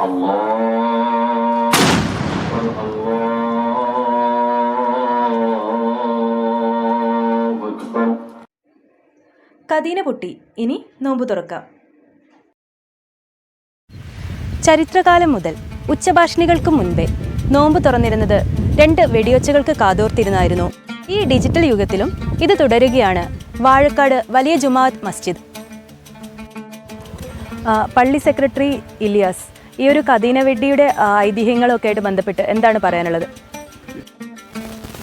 الله الله أكبر കദീന പൊട്ടി ഇനി നോമ്പ് തുറക്കാം ചരിത്രകാലം മുതൽ ഉച്ചഭാഷിണികൾക്ക് മുൻപേ നോമ്പ് തുറന്നിരുന്നത് രണ്ട് വെടിയൊച്ചകൾക്ക് കാതോർത്തിരുന്നായിരുന്നു ഈ ഡിജിറ്റൽ യുഗത്തിലും ഇത് തുടരുകയാണ് വാഴക്കാട് വലിയ ജുമാഅത്ത് മസ്ജിദ് ആ, പള്ളി സെക്രട്ടറി ഇലിയാസ് ഈ ഒരു കദീന വെഡ്ഡിയുടെ ആ, ഐതിഹ്യങ്ങളൊക്കെ ആയിട്ട് ബന്ധപ്പെട്ട് എന്താണ് പറയാനുള്ളത്?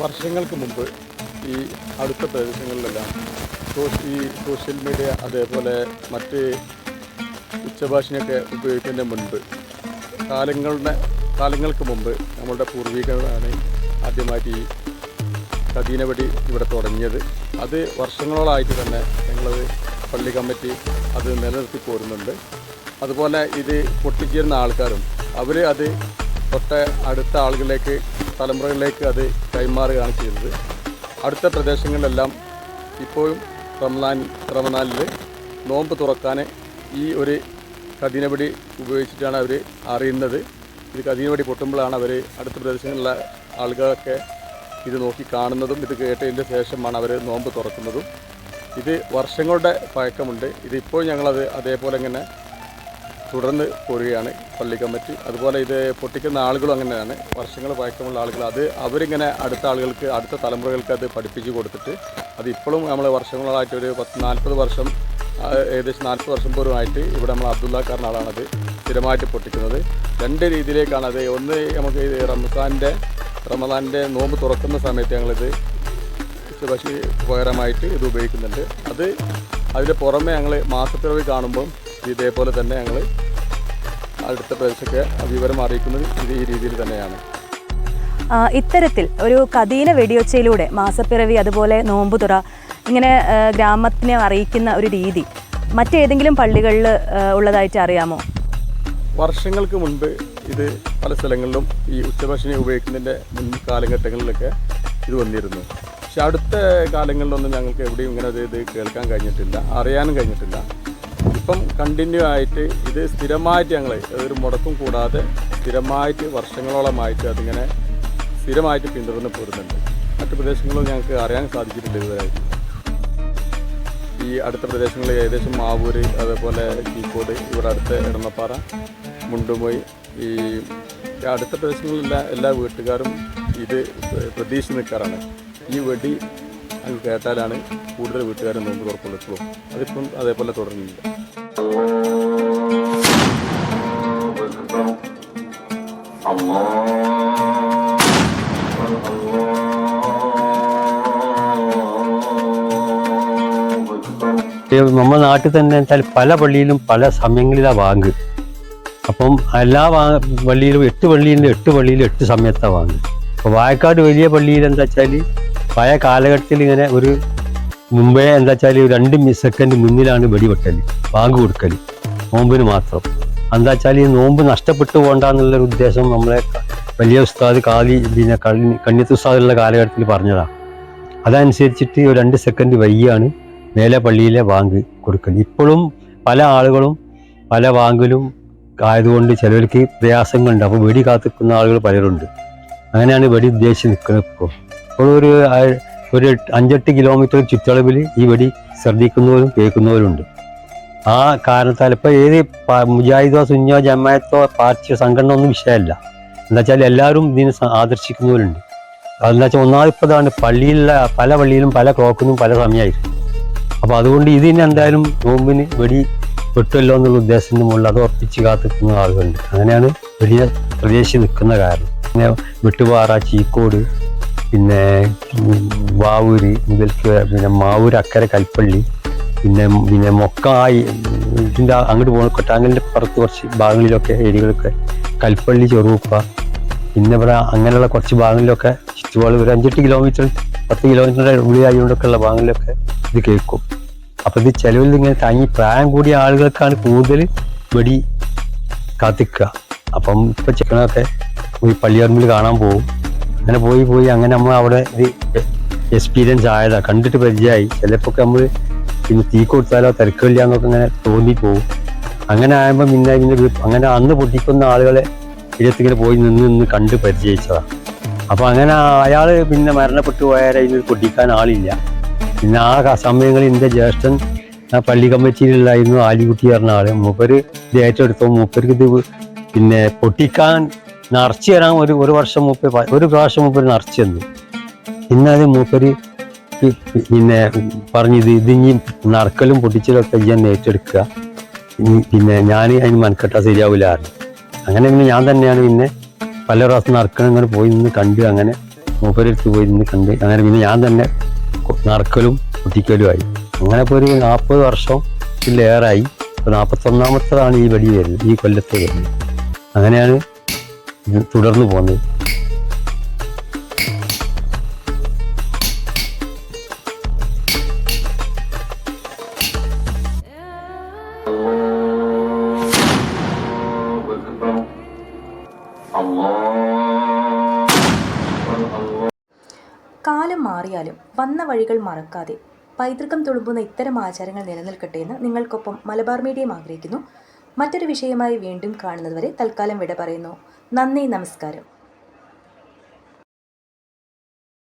വർഷങ്ങൾക്ക് മുമ്പ് ഈ അടുത്ത പ്രദേശങ്ങളിലെല്ലാം ഈ സോഷ്യൽ മീഡിയ അതേപോലെ മറ്റ് ഉച്ചഭാഷയൊക്കെ ഉപയോഗിക്കുന്നതിന് മുൻപ് കാലങ്ങളുടെ കാലങ്ങൾക്ക് മുമ്പ് നമ്മളുടെ പൂർവികരാണ് ആദ്യമായിട്ട് ഈ കദീനവടി ഇവിടെ തുടങ്ങിയത്. അത് വർഷങ്ങളോളായിട്ട് തന്നെ ഞങ്ങളത് പള്ളി കമ്മിറ്റി അത് നിലനിർത്തി പോരുന്നുണ്ട്. അതുപോലെ ഇത് പൊട്ടിക്കുന്ന ആൾക്കാരും അവർ അത് തൊട്ട അടുത്ത ആളുകളിലേക്ക് തലമുറകളിലേക്ക് അത് കൈമാറുകയാണ് ചെയ്തത്. അടുത്ത പ്രദേശങ്ങളിലെല്ലാം ഇപ്പോഴും റമദാൻ റമദാനിൽ നോമ്പ് തുറക്കാൻ ഈ ഒരു കഠിനപടി ഉപയോഗിച്ചിട്ടാണ് അവർ അറിയുന്നത്. ഇത് കഠിനപടി പൊട്ടുമ്പോഴാണ് അവർ അടുത്ത പ്രദേശങ്ങളിലെ ആളുകളൊക്കെ ഇത് നോക്കി കാണുന്നതും ഇത് കേട്ടതിന്റെ ശേഷമാണ് അവർ നോമ്പ് തുറക്കുന്നതും. ഇത് വർഷങ്ങളുടെ പഴക്കമുണ്ട്. ഇതിപ്പോൾ ഞങ്ങളത് അതേപോലെ ഇങ്ങനെ തുടർന്ന് പോരുകയാണ് പള്ളി കമ്മിറ്റി. അതുപോലെ ഇത് പൊട്ടിക്കുന്ന ആളുകളും അങ്ങനെയാണ്. വർഷങ്ങൾ പഴക്കമുള്ള ആളുകൾ. അത് അവരിങ്ങനെ അടുത്ത ആളുകൾക്ക് അടുത്ത തലമുറകൾക്ക് അത് പഠിപ്പിച്ച് കൊടുത്തിട്ട് അത് ഇപ്പോഴും നമ്മൾ വർഷങ്ങളായിട്ട് ഒരു പത്ത് നാൽപ്പത് വർഷം ഏകദേശം നാൽപ്പത് വർഷം പോലുമായിട്ട് ഇവിടെ നമ്മൾ അബ്ദുള്ള കാരനാളാണത് സ്ഥിരമായിട്ട് പൊട്ടിക്കുന്നത്. രണ്ട് രീതിയിലേക്കാണ് അത്. ഒന്ന് നമുക്ക് റംസാന്റെ റമദാന്റെ നോമ്പ് തുറക്കുന്ന സമയത്ത് ഞങ്ങളിത് പക്ഷി ഉപകരമായിട്ട് ഇത് ഉപയോഗിക്കുന്നുണ്ട്. അത് അതിന്റെ പുറമെ ഞങ്ങൾ മാസപ്പിറവി കാണുമ്പം ഇതേപോലെ തന്നെ ഞങ്ങൾ അടുത്ത പ്രദേശമൊക്കെ വിവരം അറിയിക്കുന്നത് ഇത് ഈ രീതിയിൽ തന്നെയാണ്. ഇത്തരത്തിൽ ഒരു കദീന വെടിയൊച്ചയിലൂടെ മാസപ്പിറവി അതുപോലെ നോമ്പുതുറ ഇങ്ങനെ ഗ്രാമത്തിനെ അറിയിക്കുന്ന ഒരു രീതി മറ്റേതെങ്കിലും പള്ളികളിൽ ഉള്ളതായിട്ട് അറിയാമോ? വർഷങ്ങൾക്ക് മുൻപ് ഇത് പല സ്ഥലങ്ങളിലും ഈ ഉച്ചഭക്ഷണി ഉപയോഗിക്കുന്നതിന്റെ മുൻ കാലഘട്ടങ്ങളിലൊക്കെ ഇത് വന്നിരുന്നു. പക്ഷെ അടുത്ത കാലങ്ങളിലൊന്നും ഞങ്ങൾക്ക് എവിടെയും ഇങ്ങനെ ഇത് കേൾക്കാൻ കഴിഞ്ഞിട്ടില്ല അറിയാനും കഴിഞ്ഞിട്ടില്ല. ഇപ്പം കണ്ടിന്യൂ ആയിട്ട് ഇത് സ്ഥിരമായിട്ട് ഞങ്ങൾ ഒരു മുടക്കം കൂടാതെ സ്ഥിരമായിട്ട് വർഷങ്ങളോളമായിട്ട് അതിങ്ങനെ സ്ഥിരമായിട്ട് പിന്തുടർന്ന് പോരുന്നുണ്ട്. മറ്റു പ്രദേശങ്ങളും ഞങ്ങൾക്ക് അറിയാൻ സാധിച്ചിട്ടുണ്ട് ഇതുവരെയായിട്ട്. ഈ അടുത്ത പ്രദേശങ്ങളിൽ ഏകദേശം മാവൂര് അതേപോലെ കീക്കോട് ഇവിടെ അടുത്ത് ഇടന്നപ്പാറ മുണ്ടുമൊയ് ഈ ഈ അടുത്ത പ്രദേശങ്ങളിലുള്ള എല്ലാ വീട്ടുകാരും ഇത് പ്രതീക്ഷിച്ച് നിൽക്കാറാണ്. ഈ വെടി അത് കേട്ടാലാണ് കൂടുതൽ വീട്ടുകാരും നോമ്പ് തുറക്കുള്ളൂ അതിപ്പം അതേപോലെ തുടരുന്നില്ല. നമ്മുടെ നാട്ടിൽ തന്നെ വെച്ചാൽ പല പള്ളിയിലും പല സമയങ്ങളിലാണ് വാങ്ങ്. അപ്പം എല്ലാ വാ പള്ളിയിലും എട്ട് പള്ളിയിലും എട്ട് പള്ളിയിലും എട്ട് സമയത്താണ് വാങ്ങുക അപ്പോൾ വായക്കാട് വലിയ പള്ളിയിൽ എന്താ വെച്ചാൽ പഴയ കാലഘട്ടത്തിൽ ഇങ്ങനെ ഒരു മുമ്പേ എന്താ വെച്ചാൽ രണ്ട് സെക്കൻഡ് മുന്നിലാണ് വെടിവെട്ടൽ ബാങ്ക് കൊടുക്കൽ നോമ്പിന് മാത്രം. എന്താ വെച്ചാൽ ഈ നോമ്പ് നഷ്ടപ്പെട്ടു പോകണ്ടെന്നുള്ളൊരു ഉദ്ദേശം നമ്മളെ വലിയ ഉസ്താദ് കാലി പിന്നെ കണ്ണി കണ്ണിത്ത് ഉസ്താദുള്ള കാലഘട്ടത്തിൽ പറഞ്ഞതാണ് അതനുസരിച്ചിട്ട് രണ്ട് സെക്കൻഡ് വൈകിയാണ് മേലെ പള്ളിയിലെ ബാങ്ക് കൊടുക്കൽ ഇപ്പോഴും പല ആളുകളും പല ബാങ്കിലും ആയതുകൊണ്ട് ചിലവർക്ക് പ്രയാസങ്ങളുണ്ട്. അപ്പോൾ വെടി കാത്തിക്കുന്ന ആളുകൾ പലരുണ്ട്. അങ്ങനെയാണ് വെടി ഉദ്ദേശിച്ച് നിൽക്കുന്നത് ഇപ്പോൾ ഒരു ഒരു അഞ്ചെട്ട് കിലോമീറ്റർ ചുറ്റളവിൽ ഈ വെടി ശ്രദ്ധിക്കുന്നവരും കേൾക്കുന്നവരുണ്ട്. ആ കാരണത്താൽ ഇപ്പോൾ ഏത് മുജാഹിദോ സുന്നോ ജമായത്തോ പാർട്ടിയോ സംഘടന ഒന്നും വിഷയമല്ല. എന്താ വെച്ചാൽ എല്ലാവരും ഇതിനെ ആദർശിക്കുന്നവരുണ്ട്. അതെന്താ വെച്ചാൽ ഒന്നാമത് ഇപ്പോൾ പള്ളിയിലുള്ള പല പള്ളിയിലും പല ക്ലോക്കിനും പല സമയമായിരുന്നു അപ്പോൾ അതുകൊണ്ട് ഇതിന് എന്തായാലും നോമ്പിന് വെടി വെട്ടുമല്ലോ എന്നുള്ള ഉദ്ദേശത്തിന് മുകളിൽ അത് ഉറപ്പിച്ച് കാത്തിക്കുന്ന ആളുകളുണ്ട്. അങ്ങനെയാണ് വലിയ പ്രദേശിച്ച് നിൽക്കുന്ന കാരണം. പിന്നെ വെട്ടുപാറ ചീക്കോട് പിന്നെ വാവൂര് മുതൽക്ക് പിന്നെ മാവൂര് അക്കരെ കൽപ്പള്ളി പിന്നെ പിന്നെ മൊക്കായി ഇതിന്റെ അങ്ങോട്ട് പോകുന്ന കൊട്ടാങ്കലിന്റെ പുറത്ത് കുറച്ച് ഭാഗങ്ങളിലൊക്കെ ഏരിയകളൊക്കെ കൽപ്പള്ളി ചെറുപ്പ പിന്നെ ഇവിടെ അങ്ങനെയുള്ള കുറച്ച് ഭാഗങ്ങളിലൊക്കെ ചുറ്റുപാട് ഒരു അഞ്ചെട്ട് കിലോമീറ്റർ പത്ത് കിലോമീറ്ററിന്റെ ഉള്ളിലായതുകൊണ്ടൊക്കെ ഉള്ള ഭാഗങ്ങളിലൊക്കെ ഇത് കേൾക്കും. അപ്പോൾ ഇത് ചിലവിൽ ഇങ്ങനെ തങ്ങി പ്രായം കൂടിയ ആളുകൾക്കാണ് കൂടുതൽ വെടി കാത്തിക്കുക. അപ്പം ഇപ്പം ചെക്കനൊക്കെ ഈ പള്ളിയറമ്പിൽ കാണാൻ പോകും. അങ്ങനെ പോയി പോയി. അങ്ങനെ നമ്മൾ അവിടെ ഇത് എക്സ്പീരിയൻസ് ആയതാ. കണ്ടിട്ട് പരിചയമായി. ചിലപ്പോൾ നമ്മൾ പിന്നെ തീ കൊടുത്താലോ തിരക്കില്ല എന്നൊക്കെ ഇങ്ങനെ തോന്നിപ്പോവും അങ്ങനെ ആയപ്പോൾ പിന്നെ ഇതിന്റെ അങ്ങനെ അന്ന് പൊട്ടിക്കുന്ന ആളുകളെ ഇടത്തിങ്ങനെ പോയി നിന്ന് നിന്ന് കണ്ട് പരിചയിച്ചതാണ് അപ്പോൾ അങ്ങനെ അയാൾ പിന്നെ മരണപ്പെട്ടു പോയാൽ ഇതിൽ പൊട്ടിക്കാൻ ആളില്ല. പിന്നെ ആ സമയങ്ങളിൽ എന്റെ ജ്യേഷ്ഠൻ ആ പള്ളി കമ്മിറ്റിയിലുണ്ടായിരുന്നു ആലിക്കുട്ടി പറഞ്ഞ ആൾ. മൂപ്പര് ഇത് ഏറ്റെടുത്തോ. മൂപ്പർക്ക് ഇത് പിന്നെ പൊട്ടിക്കാൻ നിറച്ച് തരാൻ ഒരു ഒരു വർഷം മൂപ്പര് ഒരു പ്രാവശ്യം മൂപ്പര് നിറച്ച് തന്നു പിന്നെ അത് മൂപ്പര് പിന്നെ പറഞ്ഞത് ഇതിഞ്ഞി പൊട്ടിച്ചലും ഒക്കെ ഞാൻ ഏറ്റെടുക്കുക. പിന്നെ ഞാൻ അതിന് മനക്കെട്ടാ ശരിയാവില്ല അങ്ങനെ പിന്നെ ഞാൻ തന്നെയാണ് പിന്നെ പല പ്രാവശ്യം നറുക്കണം ഇങ്ങനെ പോയി നിന്ന് കണ്ട് അങ്ങനെ മൂപ്പരെടുത്ത് പോയി നിന്ന് കണ്ട് അങ്ങനെ പിന്നെ ഞാൻ തന്നെ നറുക്കലും പൊട്ടിക്കലും ആയി. അങ്ങനെ ഇപ്പോൾ ഒരു നാൽപ്പത് വർഷം ഇതിലേറായി ഇപ്പോൾ നാൽപ്പത്തൊന്നാമത്തതാണ് ഈ വെടി വരുന്നത് ഈ കൊല്ലത്തെ വരുന്നത്. അങ്ങനെയാണ് തുടർന്നു പോകുന്നത് കാലം മാറിയാലും വന്ന വഴികൾ മറക്കാതെ പൈതൃകം തുളുമ്പുന്ന ഇത്തരം ആചാരങ്ങൾ നിലനിൽക്കട്ടെ എന്ന് നിങ്ങൾക്കൊപ്പം മലബാർ മീഡിയം ആഗ്രഹിക്കുന്നു. മറ്റൊരു വിഷയമായി വീണ്ടും കാണുന്നതുവരെ തൽക്കാലം വിട പറയുന്നു. നന്ദി നമസ്കാരം.